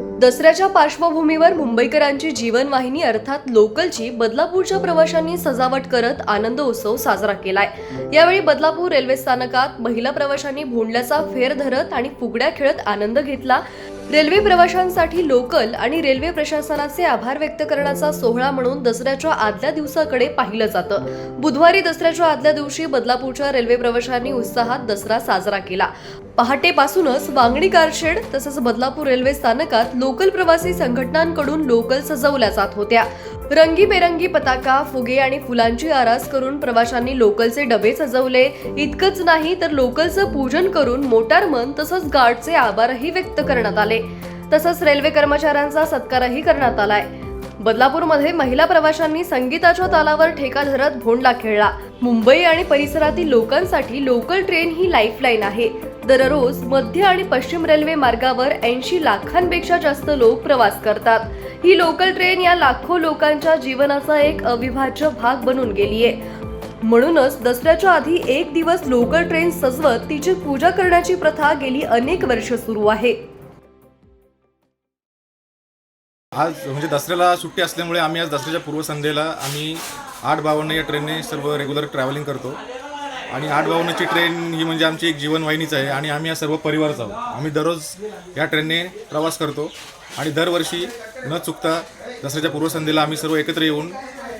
दसऱ्याच्या पार्श्वभूमीवर मुंबईकरांची जीवनवाहिनी अर्थात लोकलची बदलापूरच्या प्रवाशांनी सजावट करत आनंद उत्सव साजरा केलाय. यावेळी बदलापूर रेल्वे स्थानकात महिला प्रवाशांनी भोंडल्याचा फेर धरत आणि फुगड्या खेळत आनंद घेतला. रेल्वे प्रवाशांसाठी लोकल आणि रेल्वे प्रशासनाचे आभार व्यक्त करण्याचा सोहळा म्हणून दसऱ्याच्या आदल्या दिवसाकडे पाहिलं जातं. बुधवारी दसऱ्याच्या आदल्या दिवशी बदलापूरच्या रेल्वे प्रवाशांनी उत्साहात दसरा साजरा केला. पहाटेपासूनच वांगणी कारशेड तसंच बदलापूर रेल्वे स्थानकात लोकल प्रवासी संघटनांकडून लोकल सजवल्या जात होत्या. रंगीबेरंगी पताका फुगे आणि फुलांची आरास करून प्रवाशांनी लोकलचे डबे सजवले. इतकंच नाही तर लोकलचं पूजन करून मोटारमन तसंच गार्डचे आभारही व्यक्त करण्यात आले. तसंच रेल्वे कर्मचाऱ्यांचा सत्कारही करण्यात आलाय. बदलापूरमध्ये महिला प्रवाशांनी संगीताच्या तालावर ठेका धरत भोंडला खेळला. मुंबई आणि परिसरातील लोकांसाठी लोकल ट्रेन ही लाईफलाईन आहे. दररोज मध्य आणि पश्चिम रेल्वे मार्गावर ऐंशी लाखांपेक्षा जास्त लोक प्रवास करतात. ही लोकल ट्रेन या लाखो लोकांच्या जीवनाचा एक अविभाज्य भाग बनून गेली आहे म्हणूनच दसऱ्याच्या आधी एक दिवस लोकल ट्रेन सजवत तिची पूजा करण्याची प्रथा गेली अनेक वर्ष सुरू आहे. आज म्हणजे दसऱ्याला सुट्टी असल्यामुळे आम्ही आज दसऱ्याच्या पूर्वसंध्येला आम्ही आठ बावन्न या ट्रेनने सर्व रेग्युलर ट्रॅव्हलिंग करतो. आणि आठ बावन्नची ट्रेन ही म्हणजे आमची एक जीवनवाहिनीच आहे आणि आम्ही या सर्व परिवारच आहोत. आम्ही दररोज या ट्रेनने प्रवास करतो आणि दरवर्षी न चुकता दसऱ्याच्या पूर्वसंध्येला आम्ही सर्व एकत्र येऊन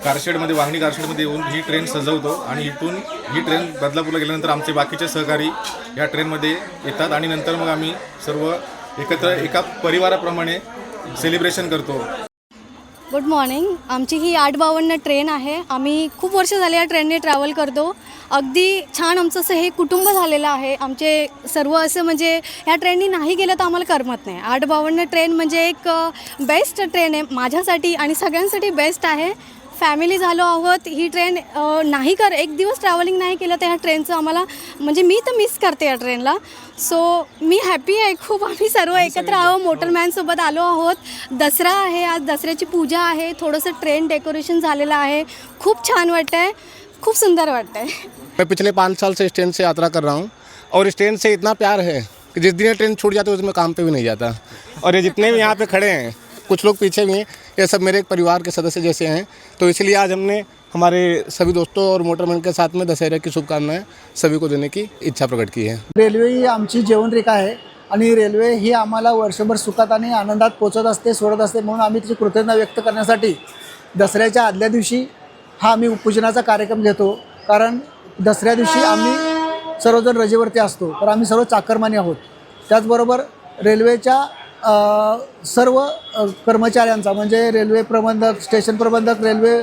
कारशेडमध्ये वांगणी कारशेडमध्ये येऊन ही ट्रेन सजवतो आणि इथून ही ट्रेन बदलापूरला गेल्यानंतर आमचे बाकीचे सहकारी या ट्रेनमध्ये येतात आणि नंतर मग आम्ही सर्व एकत्र एका परिवाराप्रमाणे सेलिब्रेशन करतो. गुड मॉर्निंग आमची ही आठ बावन्न ट्रेन आहे. आम्ही खूप वर्ष झाले या ट्रेनने ट्रॅव्हल करतो. अगदी छान आमचं असं हे कुटुंब झालेलं आहे. आमचे सर्व असं म्हणजे ह्या ट्रेननी नाही गेलं तर आम्हाला करमत नाही. आठ बावन्न ट्रेन म्हणजे एक बेस्ट ट्रेन आहे. माझ्यासाठी आणि सगळ्यांसाठी बेस्ट आहे. फॅमिली झालो आहोत. ही ट्रेन नाही कर एक दिवस ट्रॅव्हलिंग नाही केलं तर ह्या ट्रेनचं आम्हाला म्हणजे मी तर मिस करते या ट्रेनला. सो मी हॅपी आहे खूप. आम्ही सर्व एकत्र आहोत. मोटरमॅनसोबत आलो आहोत. दसरा आहे आज दसऱ्याची पूजा आहे. थोडंसं ट्रेन डेकोरेशन झालेलं आहे. खूप छान वाटतं आहे खूप सुंदर वाटतं आहे मैं पिछले पाँच साल से इस ट्रेन से यात्रा कर रहा हूँ और इस ट्रेन से इतना प्यार है कि जिस दिन ये ट्रेन छूट जाती है उसमें काम पे भी नहीं जाता। और ये जितने भी यहाँ पे खड़े हैं कुछ लोग पीछे भी हैं। ये सब मेरे एक परिवार के सदस्य जैसे हैं। तो इसलिए आज हमने हमारे सभी दोस्तों और मोटरमैन के साथ में दशहरे की शुभकामनाएं सभी को देने की इच्छा प्रकट की है। रेल्वे ही आमची जीवनरेखा आहे आणि रेल्वे ही आम्हाला वर्षभर सुखात आणि आनंदात पोचत असते सोडत असते म्हणून आम्ही तिची कृतज्ञता व्यक्त करण्यासाठी दसऱ्याच्या आदल्या दिवशी हा आम्ही पूजनाचा कार्यक्रम घेतो. कारण दसऱ्या दिवशी आम्ही सर्वजण रजेवरती असतो. तर आम्ही सर्व चाकरमानी आहोत. त्याचबरोबर रेल्वेच्या सर्व कर्मचाऱ्यांचा म्हणजे रेल्वे प्रबंधक स्टेशन प्रबंधक रेल्वे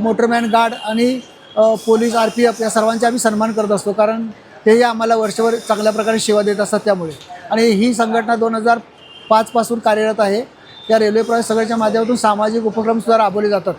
मोटरमॅन गार्ड आणि पोलीस आर पी एफ या सर्वांचा आम्ही सन्मान करत असतो कारण तेही आम्हाला वर्षभर चांगल्या प्रकारे सेवा देत असतात त्यामुळे. आणि ही संघटना दोन हजार पाचपासून कार्यरत आहे. या रेल्वे प्रवास सगळ्याच्या माध्यमातून सामाजिक उपक्रमसुद्धा राबवले जातात.